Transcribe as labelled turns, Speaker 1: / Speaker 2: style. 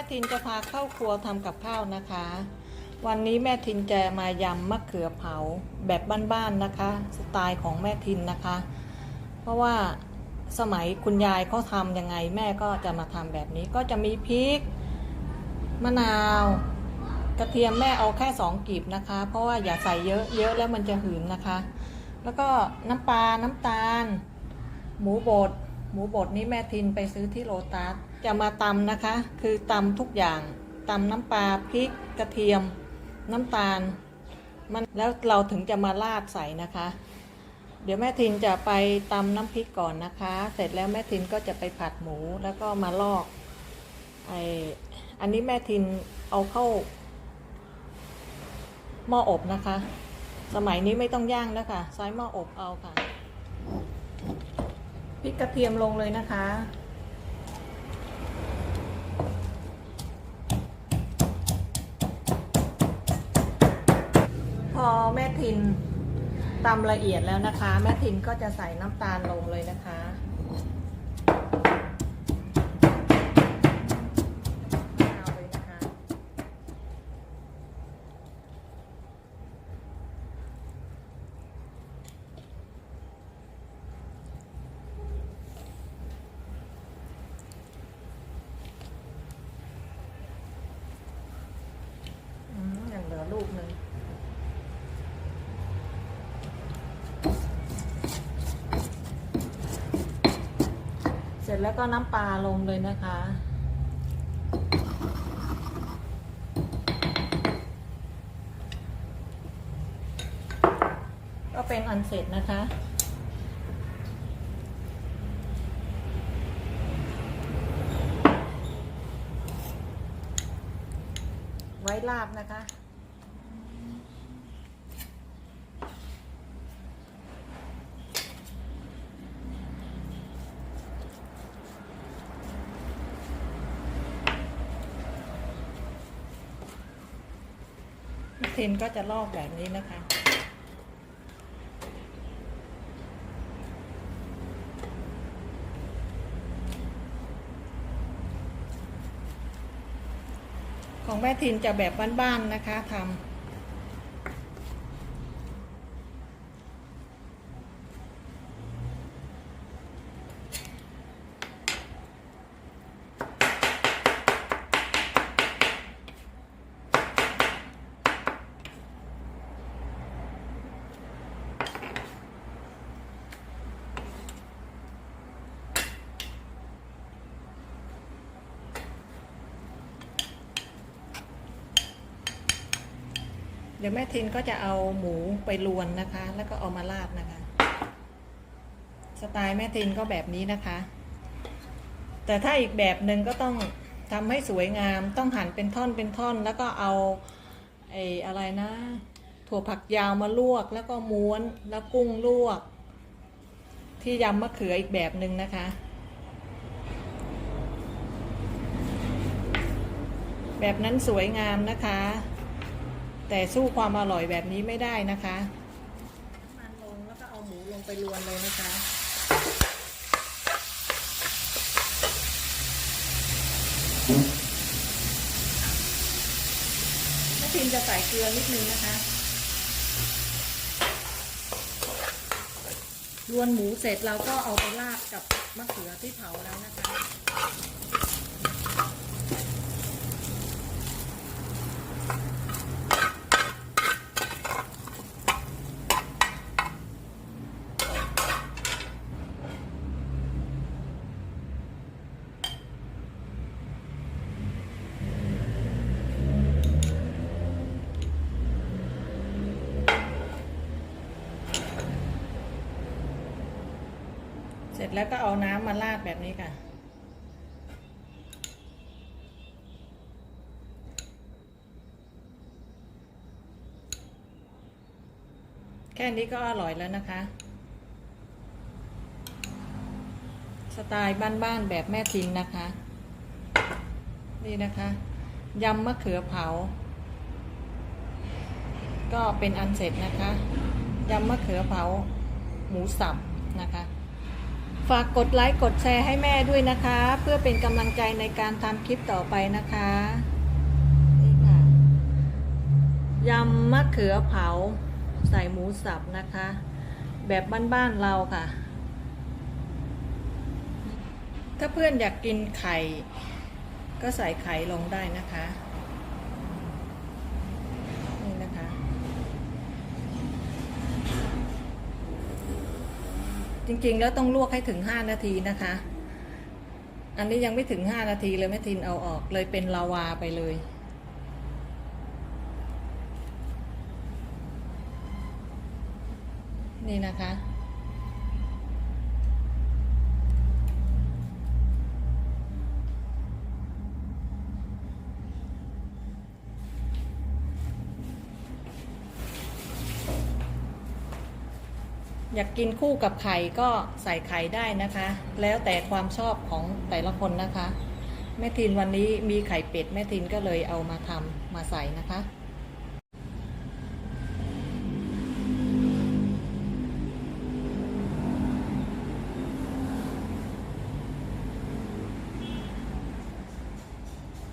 Speaker 1: ม่ทินจะพาเข้าครัวทำกับข้าวนะคะ วันนี้แม่ทินจะมายำมะเขือเผาแบบบ้านๆนะคะ สไตล์ของแม่ทินนะคะ เพราะว่าสมัยคุณยายเขาทำยังไงแม่ก็จะมาทำแบบนี้ก็จะมีพริก มะนาว กระเทียมแม่เอาแค่สองกีบนะคะ เพราะว่าอย่าใส่เยอะเยอะแล้วมันจะหืนนะคะ แล้วก็น้ำปลาน้ำตาล หมูบดหมูบดนี้แม่ทินไปซื้อที่โลตัส จะมาตำนะคะ คือตำทุกอย่างตำน้ำปลาพริกกระเทียม น้ำตาล มันแล้วเราถึงจะมาราดใส่นะคะ เดี๋ยวแม่ทินจะไปตำน้ำพริกก่อนนะคะ เสร็จแล้วแม่ทินก็จะไปผัดหมูแล้วก็มาลอกไออันนี้แม่ทินเอาเข้าหม้ออบนะคะ สมัยนี้ไม่ต้องย่างแล้วค่ะใช้หม้ออบเอาค่ะพริกกระเทียมลงเลยนะคะ อแม่ทินตำละเอียดแล้วนะคะ แม่ทินก็จะใส่น้ำตาลลงเลยนะคะเอาเลยนะคะ อืมยังเหลือลูกหนึ่ง เส ร็จแล้วก็น้ำปลาลงเลยนะคะ ก็เป็นอันเสร็จนะคะไว้ลาบนะคะ พินก็จะลอกแบบนี้นะคะ ของแม่ทินจะแบบบ้านๆนะคะทำ เดี๋ยวแม่ทินก็จะเอาหมูไปลวนนะคะ แล้วก็เอามาราดนะคะ สไตล์แม่ทินก็แบบนี้นะคะ แต่ถ้าอีกแบบหนึ่งก็ต้องทำให้สวยงามต้องหั่นเป็นท่อนเป็นท่อน แล้วก็เอาไอ้อะไรนะ ถั่วผักยาวมาลวก แล้วก็ม้วนแล้วกุ้งลวก ที่ยำมะเขืออีกแบบหนึ่งนะคะแบบนั้นสวยงามนะคะ แต่สู้ความอร่อยแบบนี้ไม่ได้นะคะมันลงแล้วก็เอาหมูลงไปรวนเลยนะคะแม่พิมจะใส่เกลือนิดนึงนะคะรวนหมูเสร็จเราก็เอาไปราดกับมะเขือที่เผาแล้วนะคะ ร็จแล้วก็เอาน้ำมาราดแบบนี้ค่ะแค่นี้ก็อร่อยแล้วนะคะ สไตล์บ้านๆแบบแม่ทินนะคะ นี่นะคะยำมะเขือเผา ก็เป็นอันเสร็จนะคะยำมะเขือเผาหมูสับนะคะ ฝากกดไลค์กดแชร์ให้แม่ด้วยนะคะ เพื่อเป็นกำลังใจในการทำคลิปต่อไปนะคะนี่ค่ะยำมะเขือเผาใส่หมูสับนะคะ แบบบ้านๆเราค่ะ ถ้าเพื่อนอยากกินไข่ ก็ใส่ไข่ลงได้นะคะ นี่นะคะ จริง ๆ แล้วต้องลวกให้ถึง 5 นาทีนะคะ อันนี้ยังไม่ถึง 5 นาทีเลยแม่ทินเอาออกเลยเป็นลาวาไปเลย นี่นะคะ อยากกินคู่กับไข่ก็ใส่ไข่ได้นะคะ แล้วแต่ความชอบของแต่ละคนนะคะ แม่ทินวันนี้มีไข่เป็ดแม่ทินก็เลยเอามาทำมาใส่นะคะ